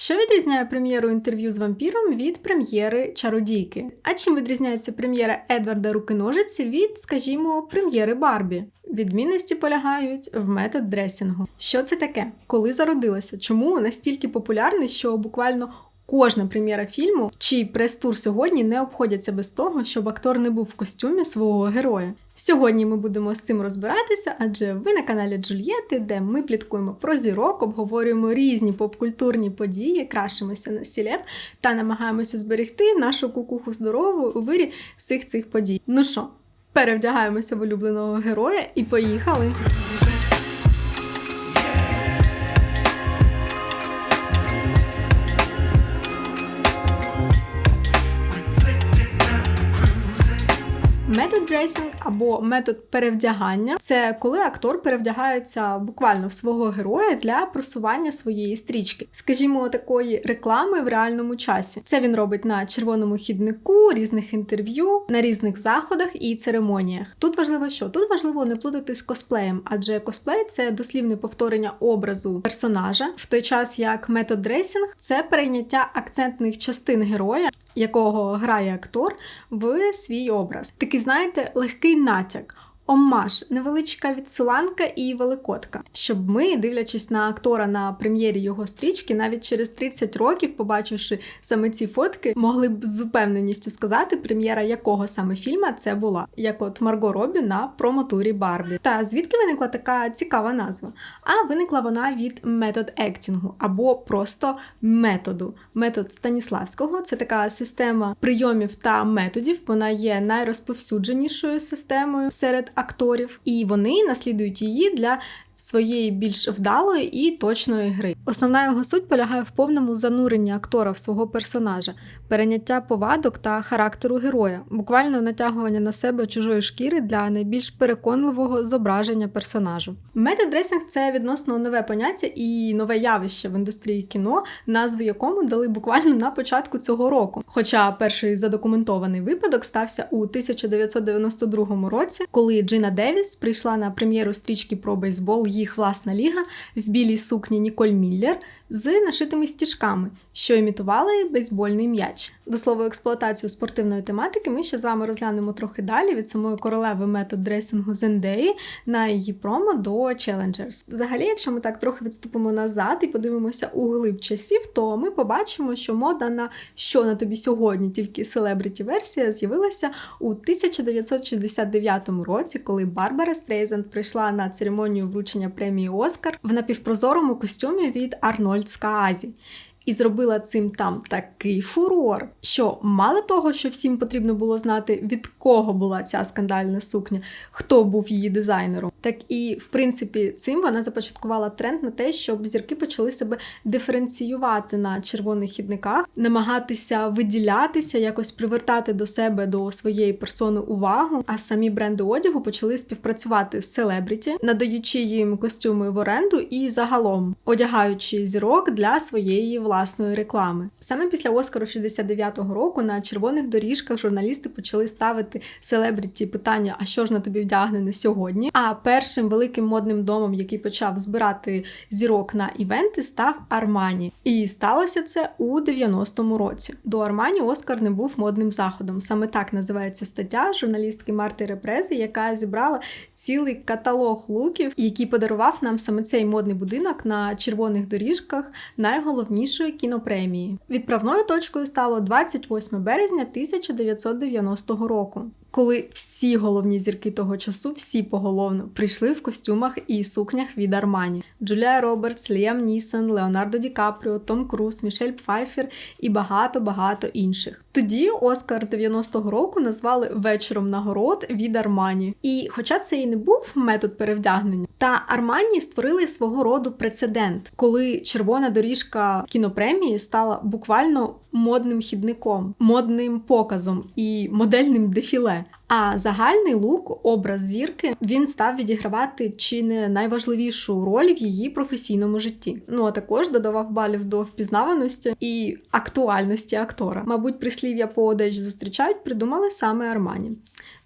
Що відрізняє прем'єру інтерв'ю з вампіром від прем'єри чародійки? А чим відрізняється прем'єра Едварда Рукиножиці від, скажімо, прем'єри Барбі? Відмінності полягають в метод дресінгу. Що це таке? Коли зародилося? Чому настільки популярний, що буквально Кожна прем'єра фільму чи прес-тур сьогодні не обходяться без того, щоб актор не був в костюмі свого героя. Сьогодні ми будемо з цим розбиратися, адже ви на каналі Джульєти, де ми пліткуємо про зірок, обговорюємо різні попкультурні події, крашимося на сілеп та намагаємося зберегти нашу кукуху здорову у вирі всіх цих подій. Ну що, перевдягаємося в улюбленого героя і поїхали! Метод дресінг або метод перевдягання це коли актор перевдягається буквально в свого героя для просування своєї стрічки, скажімо, такої реклами в реальному часі. Це він робить на червоному хіднику, різних інтерв'ю, на різних заходах і церемоніях. Тут важливо, що тут важливо не плутати з косплеєм, адже косплей це дослівне повторення образу персонажа, в той час як метод дресінг це перейняття акцентних частин героя, якого грає актор в свій образ. Такий, знаєте, легкий натяк оммаж, невеличка відсиланка і великотка, щоб ми, дивлячись на актора на прем'єрі його стрічки, навіть через 30 років, побачивши саме ці фотки, могли б з упевненістю сказати, прем'єра якого саме фільма це була, як от Марго Робі на промотурі Барбі. Та звідки виникла така цікава назва? А виникла вона від метод ектінгу або просто методу. Метод Станіславського це така система прийомів та методів. Вона є найрозповсюдженішою системою серед акторів, і вони наслідують її для своєї більш вдалої і точної гри. Основна його суть полягає в повному зануренні актора в свого персонажа, перейняття повадок та характеру героя, буквально натягування на себе чужої шкіри для найбільш переконливого зображення персонажу. Метадресинг це відносно нове поняття і нове явище в індустрії кіно, назву якому дали буквально на початку цього року. Хоча перший задокументований випадок стався у 1992 році, коли Джина Девіс прийшла на прем'єру стрічки про бейсбол їх власна ліга. В білій сукні Ніколь Міллер з нашитими стіжками, що імітували бейсбольний м'яч. До слова, експлуатацію спортивної тематики ми ще з вами розглянемо трохи далі від самої королеви метод дресингу Зендеї на її промо до Challengers. Взагалі, якщо ми так трохи відступимо назад і подивимося у глиб часів, то ми побачимо, що мода на що на тобі сьогодні, тільки селебріті версія з'явилася у 1969 році, коли Барбара Стрейзенд прийшла на церемонію вручення премії Оскар в напівпрозорому костюмі від Арнольд Арнольд Скаазі. І зробила цим там такий фурор, що мало того, що всім потрібно було знати, від кого була ця скандальна сукня, хто був її дизайнером, так і в принципі цим вона започаткувала тренд на те, щоб зірки почали себе диференціювати на червоних хідниках, намагатися виділятися, якось привертати до себе до своєї персони увагу. А самі бренди одягу почали співпрацювати з селебріті, надаючи їм костюми в оренду і загалом одягаючи зірок для своєї власної реклами. Саме після Оскару 69-го року на червоних доріжках журналісти почали ставити селебріті питання: а що ж на тобі вдягнене сьогодні? А першим великим модним домом, який почав збирати зірок на івенти, став Армані. І сталося це у 90-му році. До Армані Оскар не був модним заходом. Саме так називається стаття журналістки Марти Репрези, яка зібрала цілий каталог луків, який подарував нам саме цей модний будинок на червоних доріжках найголовнішої кінопремії. Відправною точкою стало 28 березня 1990 року коли всі головні зірки того часу, всі поголовно, прийшли в костюмах і сукнях від Армані: Джулія Робертс, Ліам Нісон, Леонардо Ді Капріо, Том Круз, Мішель Пфайфер і багато-багато інших. Тоді Оскар 90-го року назвали вечором нагород від Армані. І, хоча це і не був метод перевдягнення, та Армані створили свого роду прецедент, коли червона доріжка кінопремії стала буквально модним хідником, модним показом і модельним дефіле. А загальний лук, образ зірки, він став відігравати чи не найважливішу роль в її професійному житті. Ну а також додавав балів до впізнаваності і актуальності актора. Мабуть, прислів'я по одежі зустрічають, придумали саме Армані.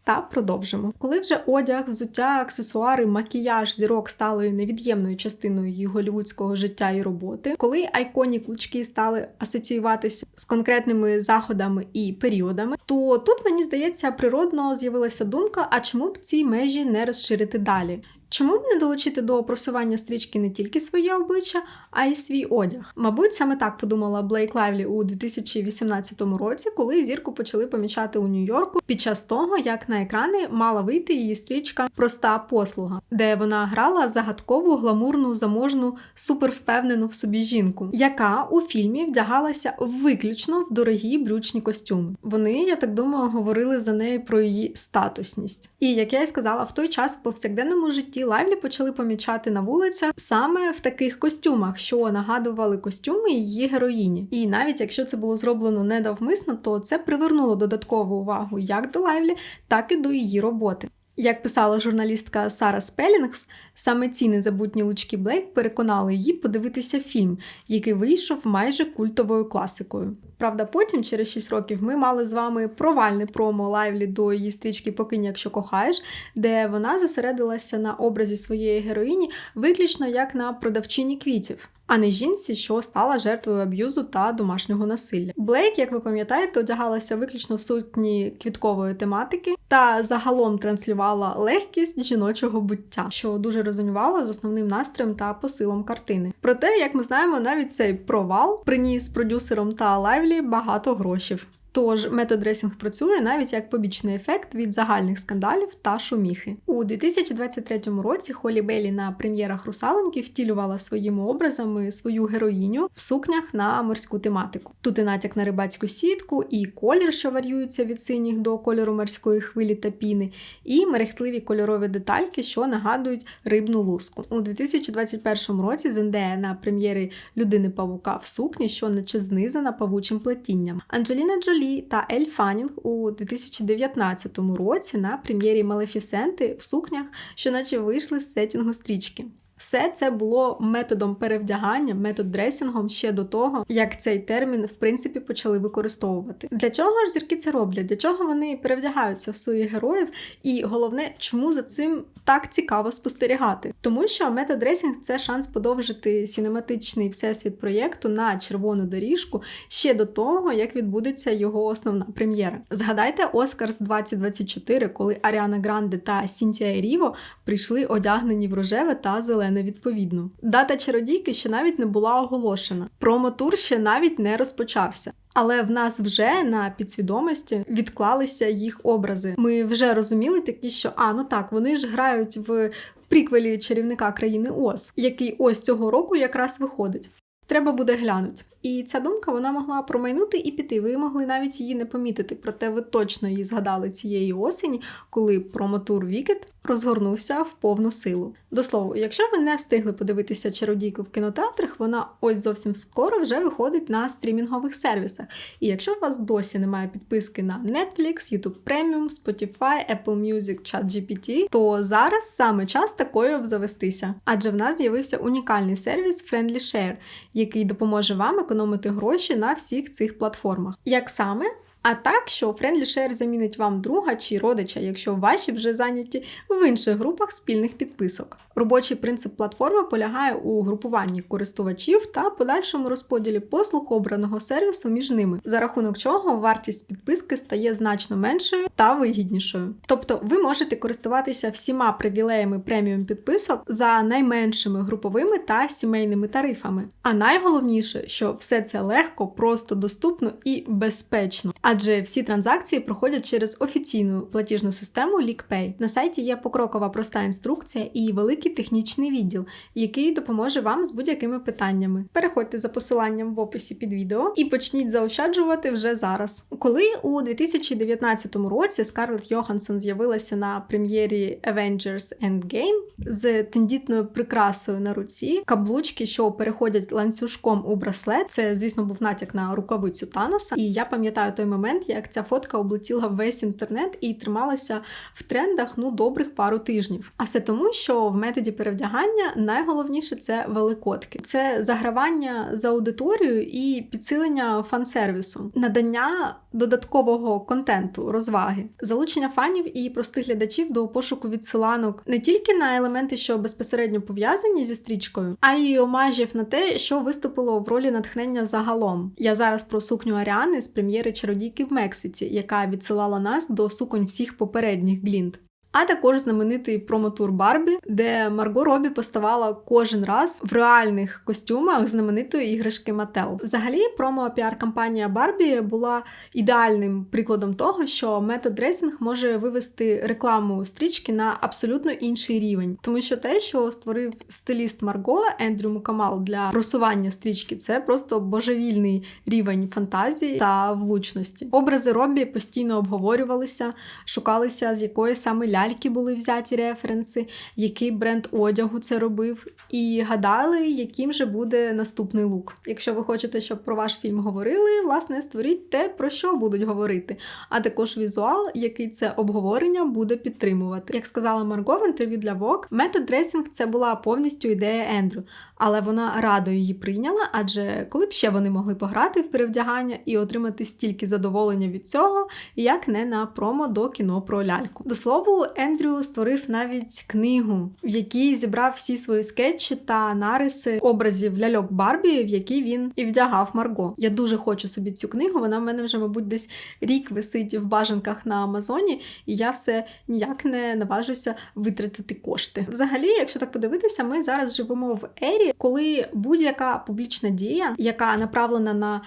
Та продовжимо. Коли вже одяг, взуття, аксесуари, макіяж зірок стали невід'ємною частиною її голівудського життя і роботи, коли айконні клучки стали асоціюватися з конкретними заходами і періодами, то тут мені здається природно з'явилася думка: а чому б ці межі не розширити далі? Чому б не долучити до просування стрічки не тільки своє обличчя, а й свій одяг? Мабуть, саме так подумала Блейк Лайвлі у 2018 році, коли зірку почали помічати у Нью-Йорку під час того, як на екрани мала вийти її стрічка Проста послуга, де вона грала загадкову, гламурну, заможну, супервпевнену в собі жінку, яка у фільмі вдягалася виключно в дорогі брючні костюми. Вони, я так думаю, говорили за неї про її статусність. І як я й сказала, в той час в повсякденному житті. Лайвлі почали помічати на вулицях саме в таких костюмах, що нагадували костюми її героїні. І навіть якщо це було зроблено недавмисно, то це привернуло додаткову увагу як до Лайвлі, так і до її роботи. Як писала журналістка Сара Спелінгс, саме ці незабутні лучки Блейк переконали її подивитися фільм, який вийшов майже культовою класикою. Правда, потім, через 6 років, ми мали з вами провальне промо лайвлі до її стрічки Покинь, якщо кохаєш, де вона зосередилася на образі своєї героїні виключно як на продавчині квітів. А не жінці, що стала жертвою аб'юзу та домашнього насилля. Блейк, як ви пам'ятаєте, одягалася виключно в сутні квіткової тематики та загалом транслювала легкість жіночого буття, що дуже резонувало з основним настроєм та посилом картини. Проте, як ми знаємо, навіть цей провал приніс продюсерам та лайвлі багато грошів. Тож методресінг працює навіть як побічний ефект від загальних скандалів та шуміхи. У 2023 році Холі Белі на прем'єрах русаленки втілювала своїми образами свою героїню в сукнях на морську тематику. Тут і натяк на рибацьку сітку, і колір, що варіюється від синіх до кольору морської хвилі та піни, і мерехтливі кольорові детальки, що нагадують рибну луску. У 2021 році Зендея на прем'єрі Людини Павука в сукні, що наче знизана павучим плетінням. Анджеліна Джолі Джолі та Ель Фанінг у 2019 році на прем'єрі Малефісенти в сукнях, що наче вийшли з сетінгу стрічки. Все це було методом перевдягання, метод дресінгом ще до того, як цей термін в принципі почали використовувати. Для чого ж зірки це роблять? Для чого вони перевдягаються в своїх героїв? І головне, чому за цим так цікаво спостерігати? Тому що метод дресінг це шанс подовжити сінематичний всесвіт проєкту на червону доріжку ще до того, як відбудеться його основна прем'єра. Згадайте Оскарс 2024, коли Аріана Гранде та Сінтія Ріво прийшли одягнені в рожеве та зелене невідповідно. Дата чародійки ще навіть не була оголошена. Промотур ще навіть не розпочався. Але в нас вже на підсвідомості відклалися їх образи. Ми вже розуміли такі, що а ну так, вони ж грають в приквелі чарівника країни Оз, який ось цього року якраз виходить. Треба буде глянути. І ця думка вона могла промайнути і піти. Ви могли навіть її не помітити, проте ви точно її згадали цієї осені, коли промотур Вікет розгорнувся в повну силу. До слова, якщо ви не встигли подивитися чародійку в кінотеатрах, вона ось зовсім скоро вже виходить на стрімінгових сервісах. І якщо у вас досі немає підписки на Netflix, YouTube Premium, Spotify, Apple Music, ChatGPT, то зараз саме час такою обзавестися. Адже в нас з'явився унікальний сервіс Friendly Share, який допоможе вам економити гроші на всіх цих платформах. Як саме? А так, що FriendlyShare замінить вам друга чи родича, якщо ваші вже зайняті в інших групах спільних підписок. Робочий принцип платформи полягає у групуванні користувачів та подальшому розподілі послуг обраного сервісу між ними, за рахунок чого вартість підписки стає значно меншою та вигіднішою. Тобто ви можете користуватися всіма привілеями преміум підписок за найменшими груповими та сімейними тарифами. А найголовніше, що все це легко, просто доступно і безпечно адже всі транзакції проходять через офіційну платіжну систему LeakPay. На сайті є покрокова проста інструкція і великий технічний відділ, який допоможе вам з будь-якими питаннями. Переходьте за посиланням в описі під відео і почніть заощаджувати вже зараз. Коли у 2019 році Скарлетт Йоханссон з'явилася на прем'єрі Avengers Endgame з тендітною прикрасою на руці, каблучки, що переходять ланцюжком у браслет, це, звісно, був натяк на рукавицю Таноса. І я пам'ятаю той момент момент, як ця фотка облетіла весь інтернет і трималася в трендах ну добрих пару тижнів. А все тому, що в методі перевдягання найголовніше це великодки, це загравання за аудиторію і підсилення фан-сервісу, надання додаткового контенту, розваги, залучення фанів і простих глядачів до пошуку відсиланок не тільки на елементи, що безпосередньо пов'язані зі стрічкою, а й омажів на те, що виступило в ролі натхнення загалом. Я зараз про сукню Аріани з прем'єри чародійки в Мексиці, яка відсилала нас до суконь всіх попередніх глінт. А також знаменитий промотур Барбі, де Марго Робі поставала кожен раз в реальних костюмах знаменитої іграшки Мател. Взагалі, промо-піар-кампанія Барбі була ідеальним прикладом того, що метод дресінг може вивести рекламу стрічки на абсолютно інший рівень, тому що те, що створив стиліст Марго Ендрю Мукамал для просування стрічки, це просто божевільний рівень фантазії та влучності. Образи Робі постійно обговорювалися, шукалися з якої саме ля ляльки були взяті референси, який бренд одягу це робив, і гадали, яким же буде наступний лук. Якщо ви хочете, щоб про ваш фільм говорили, власне, створіть те, про що будуть говорити, а також візуал, який це обговорення буде підтримувати. Як сказала Марго в інтерв'ю для Vogue, метод дресінг це була повністю ідея Ендрю, але вона радо її прийняла, адже коли б ще вони могли пограти в перевдягання і отримати стільки задоволення від цього, як не на промо до кіно про ляльку. До слову, Ендрю створив навіть книгу, в якій зібрав всі свої скетчі та нариси образів ляльок Барбі, в які він і вдягав Марго. Я дуже хочу собі цю книгу. Вона в мене вже, мабуть, десь рік висить в бажанках на Амазоні, і я все ніяк не наважуся витратити кошти. Взагалі, якщо так подивитися, ми зараз живемо в ері, коли будь-яка публічна дія, яка направлена на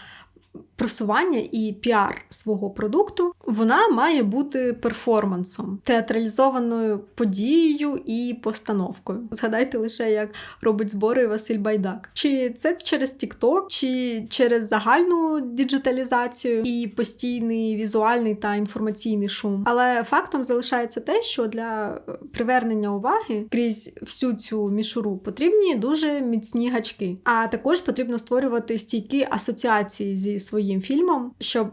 просування і піар свого продукту, вона має бути перформансом, театралізованою подією і постановкою. Згадайте лише, як робить збори Василь Байдак. Чи це через TikTok, чи через загальну діджиталізацію і постійний візуальний та інформаційний шум. Але фактом залишається те, що для привернення уваги крізь всю цю мішуру потрібні дуже міцні гачки. А також потрібно створювати стійкі асоціації зі своїм фільмом, щоб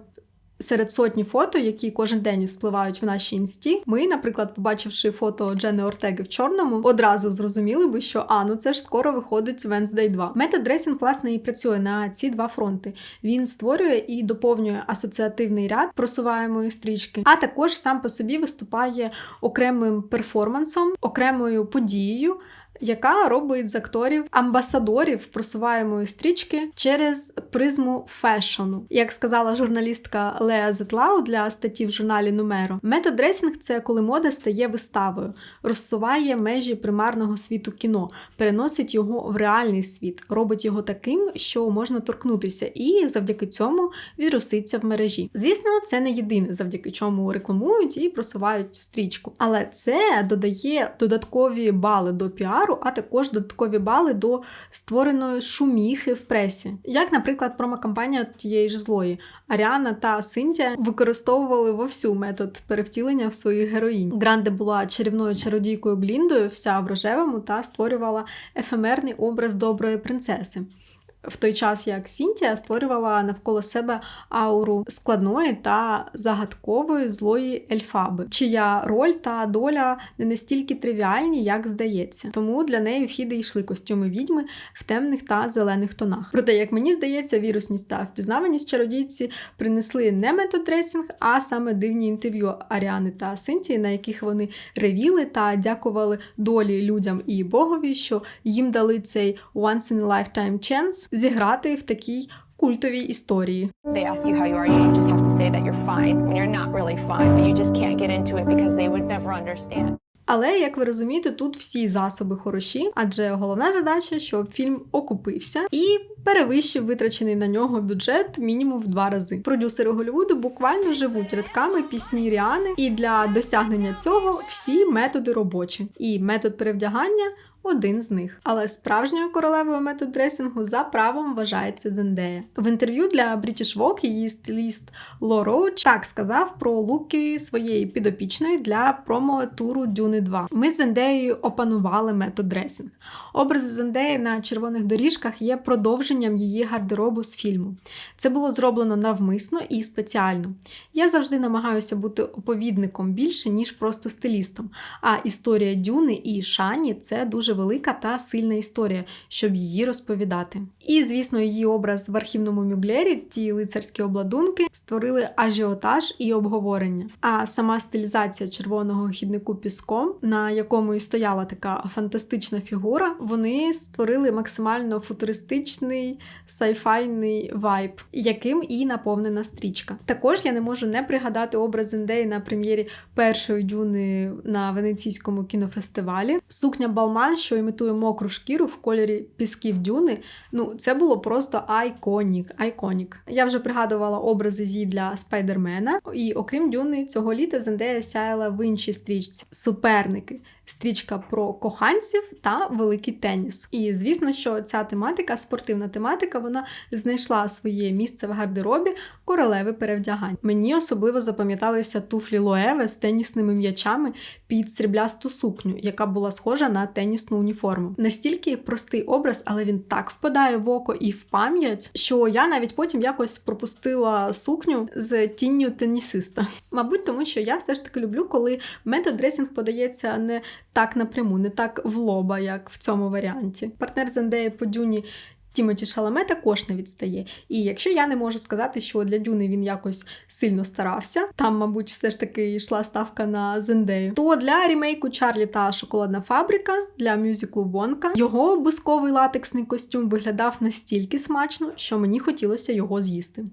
серед сотні фото, які кожен день спливають в нашій інсті, ми, наприклад, побачивши фото Джени Ортеги в чорному, одразу зрозуміли би, що а ну це ж скоро виходить Wednesday 2. Метод дресінг, власне, і працює на ці два фронти. Він створює і доповнює асоціативний ряд просуваємої стрічки, а також сам по собі виступає окремим перформансом, окремою подією яка робить з акторів амбасадорів просуваємої стрічки через призму фешону. Як сказала журналістка Леа Зетлау для статті в журналі Нумеро, метод дресінг це коли мода стає виставою, розсуває межі примарного світу кіно, переносить його в реальний світ, робить його таким, що можна торкнутися, і завдяки цьому відроситься в мережі. Звісно, це не єдине, завдяки чому рекламують і просувають стрічку, але це додає додаткові бали до піару а також додаткові бали до створеної шуміхи в пресі. Як, наприклад, промокампанія тієї ж злої. Аріана та Синтія використовували вовсю метод перевтілення в своїх героїнь. Гранде була чарівною чародійкою Гліндою, вся в рожевому, та створювала ефемерний образ доброї принцеси в той час як Сінтія створювала навколо себе ауру складної та загадкової злої ельфаби, чия роль та доля не настільки тривіальні, як здається. Тому для неї вхіди йшли костюми відьми в темних та зелених тонах. Проте, як мені здається, вірусність та впізнаваність чародійці принесли не методресінг, а саме дивні інтерв'ю Аріани та Синтії, на яких вони ревіли та дякували долі людям і богові, що їм дали цей once in a lifetime chance зіграти в такій культовій історії. They ask you how you are, you just have to say that you're fine when you're not really fine, but you just can't get into it because they would never understand. Але як ви розумієте, тут всі засоби хороші, адже головна задача, щоб фільм окупився і перевищив витрачений на нього бюджет мінімум в два рази. Продюсери Голлівуду буквально живуть рядками пісні Ріани, і для досягнення цього всі методи робочі. І метод перевдягання один з них. Але справжньою королевою метод-дресингу за правом вважається Зендея. В інтерв'ю для British Vogue її стиліст Ло Роуч так сказав про луки своєї підопічної для промо-туру Дюни 2. Ми з Зендеєю опанували метод-дресинг. Образи Зендеї на червоних доріжках є продовженням її гардеробу з фільму. Це було зроблено навмисно і спеціально. Я завжди намагаюся бути оповідником більше, ніж просто стилістом. А історія Дюни і Шані це дуже велика та сильна історія, щоб її розповідати. І, звісно, її образ в архівному мюглері, ті лицарські обладунки, створили ажіотаж і обговорення. А сама стилізація червоного хіднику піском, на якому і стояла така фантастична фігура, вони створили максимально футуристичний сайфайний вайб, яким і наповнена стрічка. Також я не можу не пригадати образ Зендеї на прем'єрі першої дюни на венеційському кінофестивалі. Сукня Балман, що імітує мокру шкіру в кольорі пісків дюни. Ну, це було просто айконік. айконік. Я вже пригадувала образи зі для Спайдермена, і окрім дюни, цього літа Зендея сяяла в іншій стрічці суперники. Стрічка про коханців та великий теніс. І звісно, що ця тематика, спортивна тематика, вона знайшла своє місце в гардеробі королеви перевдягань. Мені особливо запам'яталися туфлі Лоеве з тенісними м'ячами під сріблясту сукню, яка була схожа на тенісну уніформу. Настільки простий образ, але він так впадає в око і в пам'ять, що я навіть потім якось пропустила сукню з тінню тенісиста. Мабуть, тому що я все ж таки люблю, коли метод дресінг подається не так напряму, не так в лоба, як в цьому варіанті. Партнер Зендеї по дюні. Тімоті Шаламе також не відстає. І якщо я не можу сказати, що для Дюни він якось сильно старався, там, мабуть, все ж таки йшла ставка на Зендею, то для рімейку Чарлі та Шоколадна фабрика для мюзиклу Вонка його бусковий латексний костюм виглядав настільки смачно, що мені хотілося його з'їсти.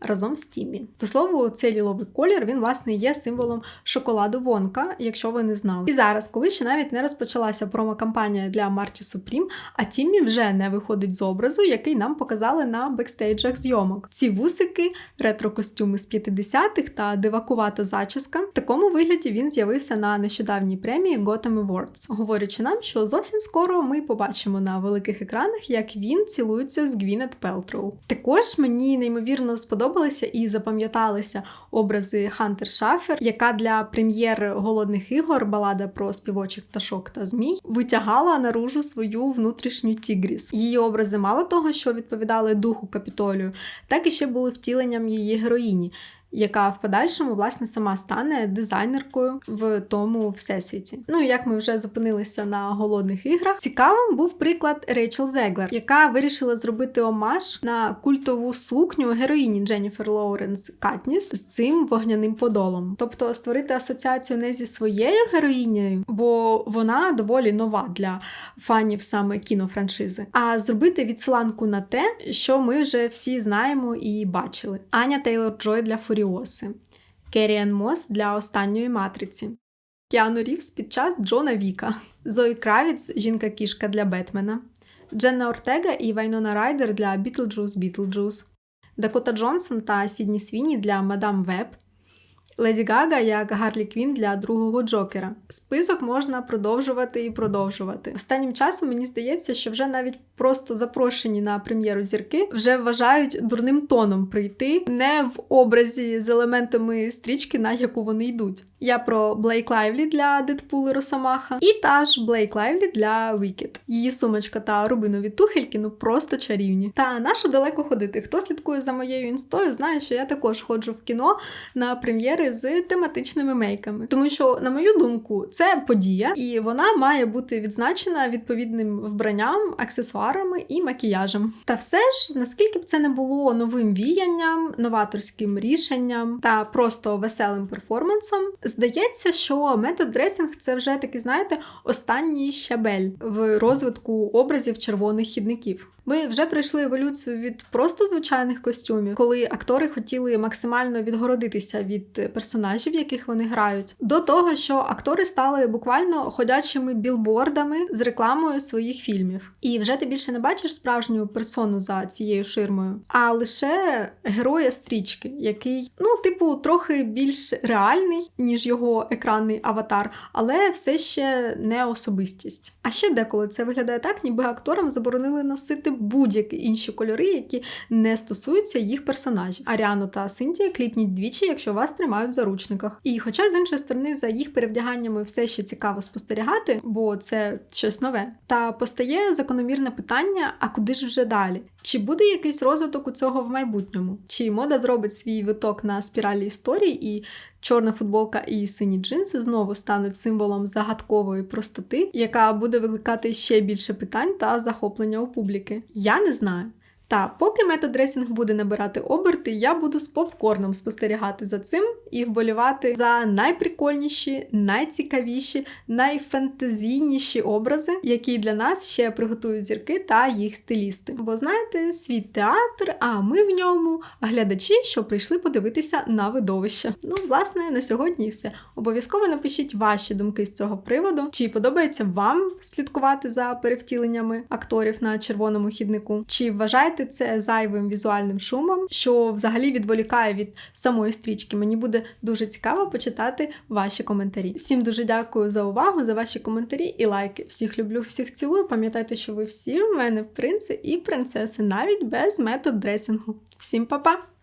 Разом з Тіммі. До слову, цей ліловий колір він, власне, є символом шоколаду Вонка, якщо ви не знали. І зараз, коли ще навіть не розпочалася промо-кампанія для Марчі Супрім, а Тіммі вже не виходить з образу, який нам показали на бекстейджах зйомок. Ці вусики, ретро-костюми з 50-х та дивакувата зачіска. В такому вигляді він з'явився на нещодавній премії Gotham Awards, говорячи нам, що зовсім скоро ми побачимо на великих екранах, як він цілується з Гвінет Пелтроу. Також мені неймовірно сподобалися і запам'яталися образи Хантер Шафер, яка для прем'єр голодних ігор балада про співочих пташок та змій витягала наружу свою внутрішню тігріс. Її образи мало того, що відповідали духу капітолію, так і ще були втіленням її героїні. Яка в подальшому власне сама стане дизайнеркою в тому всесвіті. Ну як ми вже зупинилися на голодних іграх, цікавим був приклад Рейчел Зеглер, яка вирішила зробити омаж на культову сукню героїні Дженніфер Лоуренс Катніс з цим вогняним подолом. Тобто створити асоціацію не зі своєю героїнею, бо вона доволі нова для фанів саме кінофраншизи, а зробити відсиланку на те, що ми вже всі знаємо і бачили. Аня Тейлор Джой для Фуріоси, Керіан Мос для останньої матриці. Кіану Рівс під час Джона Віка, Зої Кравіц, жінка-кішка для Бетмена, Дженна Ортега і Вайнона Райдер для Бітлджус Бітлджус, Дакота Джонсон та Сідні Свіні для Мадам Веб, Леді Гага як Гарлі Квін для другого Джокера. Список можна продовжувати і продовжувати. Останнім часом мені здається, що вже навіть просто запрошені на прем'єру зірки вже вважають дурним тоном прийти не в образі з елементами стрічки, на яку вони йдуть. Я про Блейк Лайвлі для Дедпул і Росомаха, і та ж Блейк Лайвлі для Вікет. Її сумочка та рубинові тухельки ну просто чарівні. Та нащо далеко ходити? Хто слідкує за моєю інстою, знає, що я також ходжу в кіно на прем'єри з тематичними мейками. Тому що, на мою думку, це подія, і вона має бути відзначена відповідним вбранням, аксесуарами і макіяжем. Та все ж, наскільки б це не було новим віянням, новаторським рішенням та просто веселим перформансом, здається, що метод дресинг це вже такий, знаєте, останній щабель в розвитку образів червоних хідників. Ми вже пройшли еволюцію від просто звичайних костюмів, коли актори хотіли максимально відгородитися від персонажів, яких вони грають, до того, що актори стали буквально ходячими білбордами з рекламою своїх фільмів. І вже ти більше не бачиш справжню персону за цією ширмою, а лише героя стрічки, який, ну, типу, трохи більш реальний, ніж його екранний аватар, але все ще не особистість. А ще деколи це виглядає так, ніби акторам заборонили носити будь-які інші кольори, які не стосуються їх персонажів. Аріану та Синтія кліпніть двічі, якщо вас тримають в заручниках. І хоча з іншої сторони за їх перевдяганнями все ще цікаво спостерігати, бо це щось нове. Та постає закономірне питання: а куди ж вже далі? Чи буде якийсь розвиток у цього в майбутньому? Чи мода зробить свій виток на спіралі історії і чорна футболка і сині джинси знову стануть символом загадкової простоти, яка буде викликати ще більше питань та захоплення у публіки? Я не знаю. Та поки метод дресінг буде набирати оберти, я буду з попкорном спостерігати за цим і вболівати за найприкольніші, найцікавіші, найфантазійніші образи, які для нас ще приготують зірки та їх стилісти. Бо знаєте, світ театр, а ми в ньому глядачі, що прийшли подивитися на видовище. Ну, власне, на сьогодні і все. Обов'язково напишіть ваші думки з цього приводу, чи подобається вам слідкувати за перевтіленнями акторів на червоному хіднику, чи вважаєте це зайвим візуальним шумом, що взагалі відволікає від самої стрічки. Мені буде дуже цікаво почитати ваші коментарі. Всім дуже дякую за увагу, за ваші коментарі і лайки. Всіх люблю, всіх цілую. Пам'ятайте, що ви всі в мене принци і принцеси, навіть без метод дресінгу. Всім па-па!